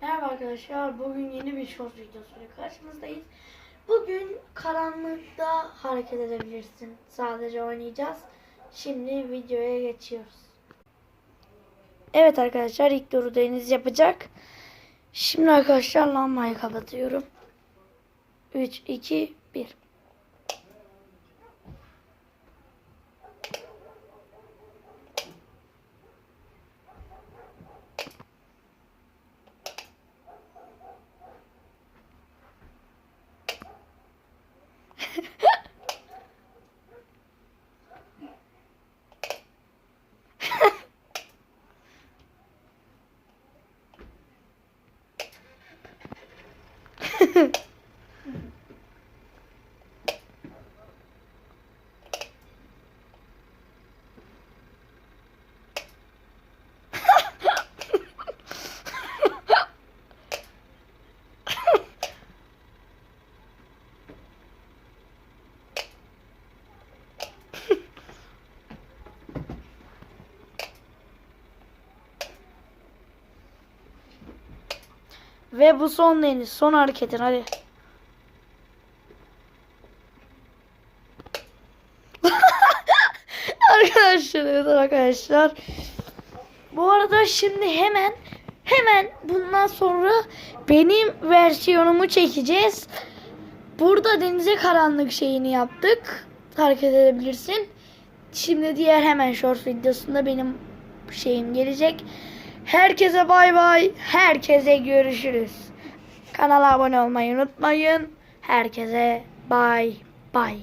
Merhaba arkadaşlar. Bugün yeni bir short videosuyla karşınızdayız. Bugün karanlıkta hareket edebilirsin. Sadece oynayacağız. Şimdi videoya geçiyoruz. Evet arkadaşlar ilk turu Deniz yapacak. Şimdi arkadaşlar lambayı kapatıyorum. 3, 2, 1. Ve bu son Deniz. Son hareketin hadi. arkadaşlar evet arkadaşlar. Bu arada şimdi hemen hemen bundan sonra benim versiyonumu çekeceğiz. Burada denize karanlık şeyini yaptık. Hareket edebilirsin. Şimdi diğer hemen short videosunda benim şeyim gelecek. Herkese bay bay. Herkese görüşürüz. Kanala abone olmayı unutmayın. Herkese bay bay.